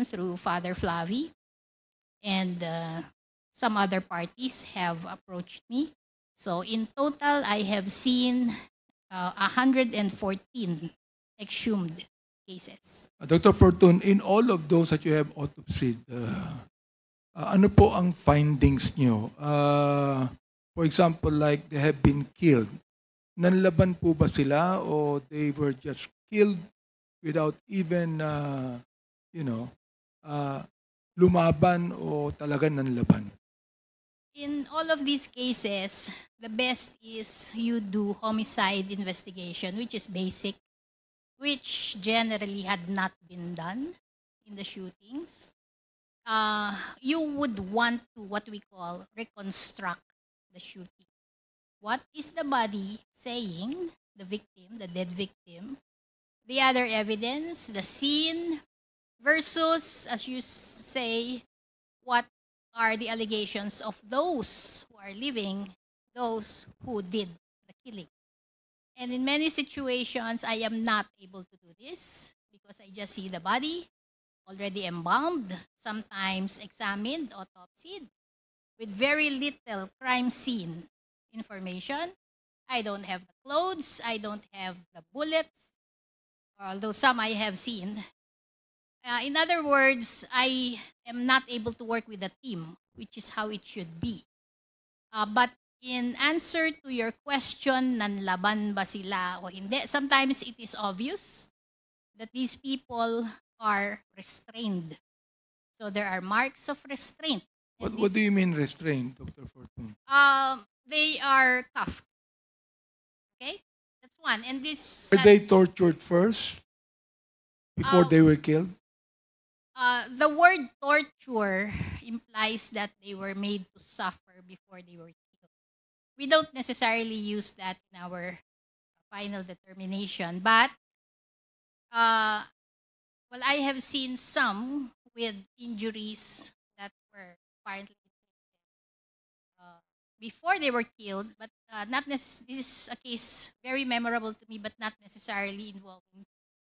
through Father Flavi, and uh, some other parties have approached me. So in total, I have seen uh, 114 exhumed cases. Uh, Dr. Fortune, in all of those that you have autopsied, uh, uh, ano po ang findings nyo? Uh, for example, like they have been killed. Nanlaban po ba sila o they were just killed without even, uh, you know, uh, lumaban o talagang nanlaban? In all of these cases, the best is you do homicide investigation, which is basic, which generally had not been done in the shootings. Uh, you would want to, what we call, reconstruct the shooting. What is the body saying, the victim, the dead victim, the other evidence, the scene, versus, as you say, what are the allegations of those who are living, those who did the killing. And in many situations, I am not able to do this because I just see the body already embalmed, sometimes examined, autopsied, with very little crime scene information. I don't have the clothes, I don't have the bullets, although some I have seen. Uh, in other words, I am not able to work with a team, which is how it should be. Uh, but in answer to your question, nanlaban ba sila o hindi, sometimes it is obvious that these people are restrained. So there are marks of restraint. What, what do you mean restrained, Dr. Fortune? Um, they are cuffed. Okay? That's one. And this... Were they tortured first before Um, they were killed? Uh, the word torture implies that they were made to suffer before they were killed. We don't necessarily use that in our final determination, but uh, well, I have seen some with injuries that were apparently uh, before they were killed, but uh, not necess- this is a case very memorable to me, but not necessarily involving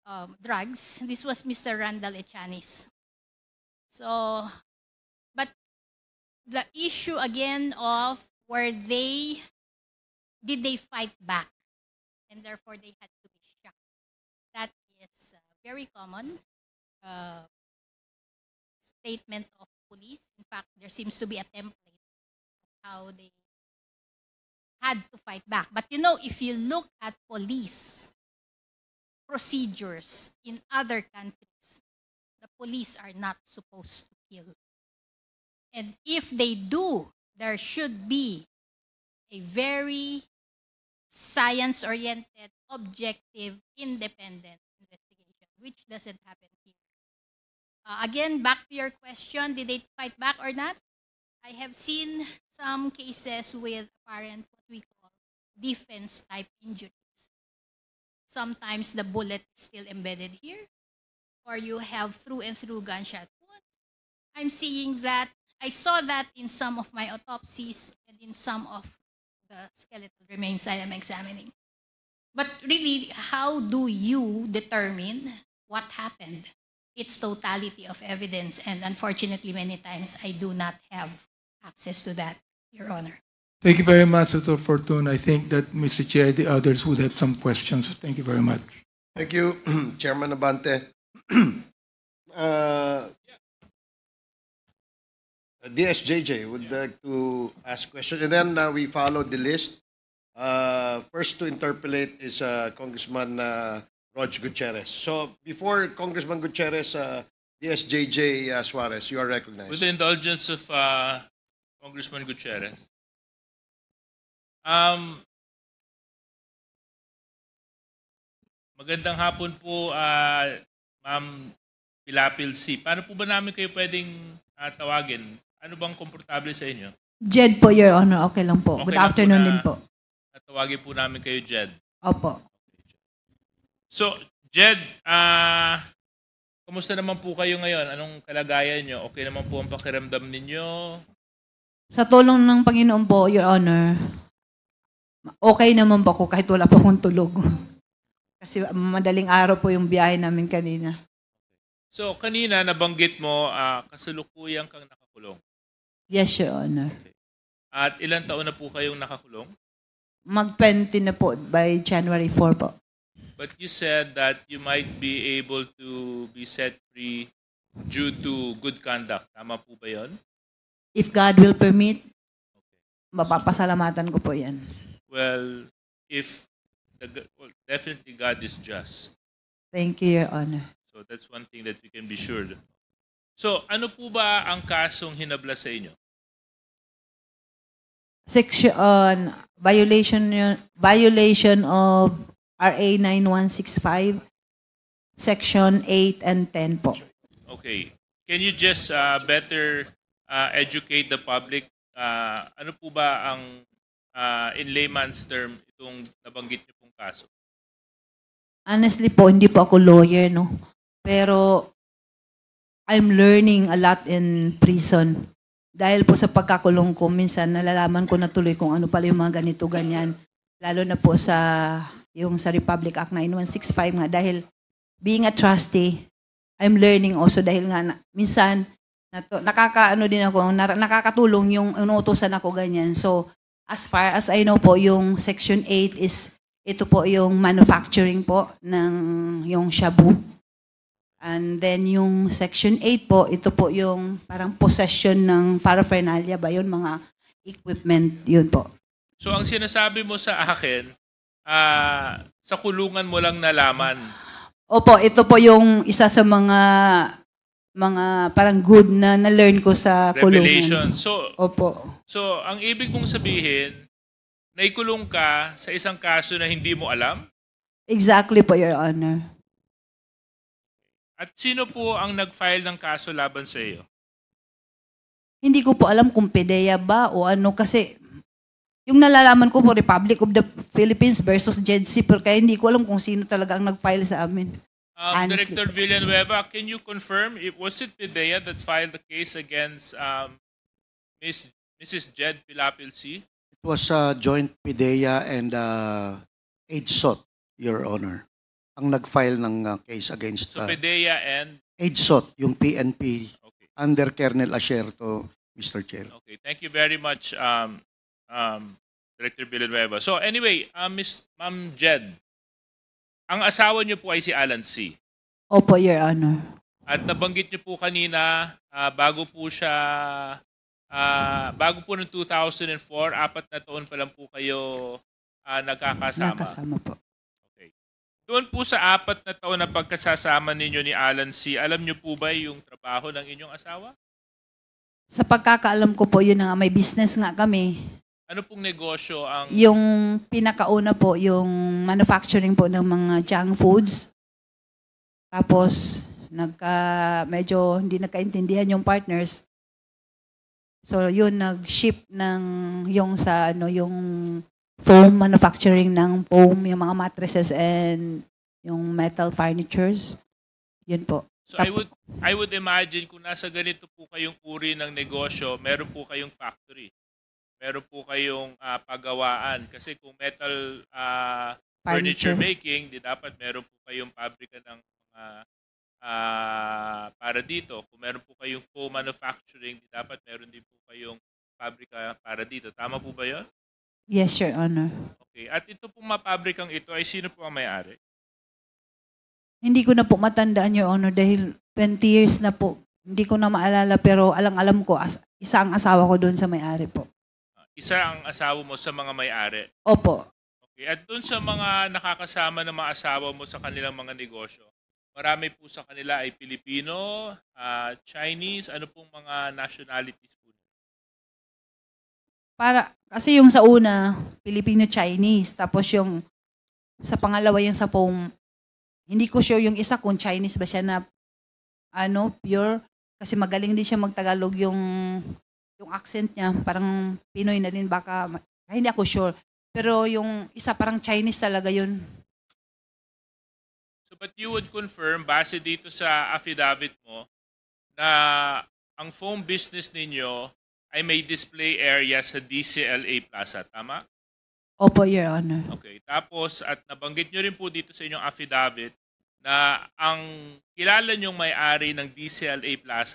um, drugs. This was Mr. Randall Echanis. So, but the issue again of were they, did they fight back? And therefore they had to be shot. That is uh, very common uh, statement of police. In fact, there seems to be a template of how they had to fight back. But you know, if you look at police procedures in other countries, the police are not supposed to kill. And if they do, there should be a very science oriented, objective, independent investigation, which doesn't happen here. Uh, again, back to your question did they fight back or not? I have seen some cases with apparent what we call defense type injuries. Sometimes the bullet is still embedded here, or you have through and through gunshot wounds. I'm seeing that. I saw that in some of my autopsies and in some of the skeletal remains I am examining. But really, how do you determine what happened? It's totality of evidence, and unfortunately, many times I do not have access to that, Your Honor. Thank you very much, Dr. Fortune. I think that, Mr. Chair, the others would have some questions. Thank you very much. Thank you, Chairman Abante. uh, DSJJ would like to ask questions, and then uh, we follow the list. Uh, first to interpolate is uh, Congressman uh, Rog Gutierrez. So before Congressman Gutierrez, uh, DSJJ uh, Suarez, you are recognized. With the indulgence of uh, Congressman Gutierrez. Um, magandang hapon po, uh, Ma'am Pilapil C. Paano po ba namin kayo pwedeng uh, tawagin? Ano bang komportable sa inyo? Jed po, Your Honor. Okay lang po. Okay Good lang po afternoon na- din po. Tawagin po namin kayo, Jed. Opo. So, Jed, ah, kamusta naman po kayo ngayon? Anong kalagayan nyo? Okay naman po ang pakiramdam ninyo? Sa tulong ng Panginoon po, Your Honor, okay naman po ako kahit wala pa akong tulog. Kasi madaling araw po yung biyahe namin kanina. So, kanina nabanggit mo, ah, kasalukuyang kang nakakulong. Yes, Your Honor. At ilang taon na po kayong nakakulong? Mag-20 na po by January 4 po. But you said that you might be able to be set free due to good conduct. Tama po ba yon? If God will permit, mapapasalamatan ko po yan. Well, if the, well, definitely God is just. Thank you, Your Honor. So that's one thing that we can be sure. So, ano po ba ang kasong hinabla sa inyo? Section violation violation of RA 9165 section 8 and 10 po. Okay. Can you just uh, better uh, educate the public? Uh, ano po ba ang uh, in layman's term itong nabanggit niyo pong kaso? Honestly po, hindi po ako lawyer, no? Pero I'm learning a lot in prison. Dahil po sa pagkakulong ko, minsan nalalaman ko na tuloy kung ano pala yung mga ganito, ganyan. Lalo na po sa yung sa Republic Act 9165 nga. Dahil being a trustee, I'm learning also dahil nga na, minsan nato, nakakaano din ako, na, nakakatulong yung inuutosan ako ganyan. So, as far as I know po, yung Section 8 is ito po yung manufacturing po ng yung shabu. And then yung section 8 po, ito po yung parang possession ng paraphernalia ba yun, mga equipment, yun po. So ang sinasabi mo sa akin, ah, sa kulungan mo lang nalaman. Opo, ito po yung isa sa mga mga parang good na na-learn ko sa Revelation. kulungan. So, Opo. so ang ibig mong sabihin, naikulong ka sa isang kaso na hindi mo alam? Exactly po, Your Honor. At sino po ang nag-file ng kaso laban sa iyo? Hindi ko po alam kung PDEA ba o ano kasi yung nalalaman ko po Republic of the Philippines versus JEDC pero kaya hindi ko alam kung sino talaga ang nag-file sa amin. Um, Honestly. Director Villanueva, can you confirm, if, was it PIDEA that filed the case against um, Miss, Mrs. Jed Pilapil C? It was uh, joint PIDEA and uh, AIDSOT, Your Honor. Ang nag-file ng uh, case against So uh, PIDEA and, AIDSOT, yung PNP, okay. under Colonel Asierto, Mr. Chair. Okay, thank you very much, um, um, Director Villanueva. So anyway, uh, Miss Ma'am Jed, ang asawa niyo po ay si Alan C. Opo, Your Honor. At nabanggit niyo po kanina, ah, bago po siya, ah, bago po ng 2004, apat na taon pa lang po kayo ah, nagkakasama. Nakasama po. Okay. Doon po sa apat na taon na pagkasasama ninyo ni Alan C., alam niyo po ba yung trabaho ng inyong asawa? Sa pagkakaalam ko po, yun na nga, may business nga kami. Ano pong negosyo ang... Yung pinakauna po, yung manufacturing po ng mga junk foods. Tapos, nagka, medyo hindi nagkaintindihan yung partners. So, yun, nag-ship ng yung sa, ano, yung foam manufacturing ng foam, yung mga mattresses and yung metal furnitures. Yun po. So I would I would imagine kung nasa ganito po kayong uri ng negosyo, meron po kayong factory. Meron po kayong ah, pagawaan kasi kung metal ah, furniture. making, di dapat meron po kayong pabrika ng mga ah, para dito. Kung meron po kayong foam manufacturing, di dapat meron din po kayong pabrika para dito. Tama po ba 'yon? Yes, Your Honor. Okay. At ito pong mapabrikang ito ay sino po ang may-ari? Hindi ko na po matandaan, Your Honor, dahil 20 years na po. Hindi ko na maalala, pero alang-alam ko, as, isa ang asawa ko doon sa may-ari po. Isa ang asawa mo sa mga may-ari. Opo. Okay. At doon sa mga nakakasama ng mga asawa mo sa kanilang mga negosyo, marami po sa kanila ay Pilipino, ah, Chinese, ano pong mga nationalities po? Para, kasi yung sa una, Filipino-Chinese. Tapos yung sa pangalawa yung sa pong, hindi ko sure yung isa kung Chinese ba siya na ano, pure. Kasi magaling din siya magtagalog yung yung accent niya. Parang Pinoy na din baka, hindi ako sure. Pero yung isa parang Chinese talaga yun. So but you would confirm, base dito sa affidavit mo, na ang phone business ninyo ay may display area sa DCLA Plaza. Tama? Opo, Your Honor. Okay. Tapos, at nabanggit nyo rin po dito sa inyong affidavit na ang kilala niyong may-ari ng DCLA Plaza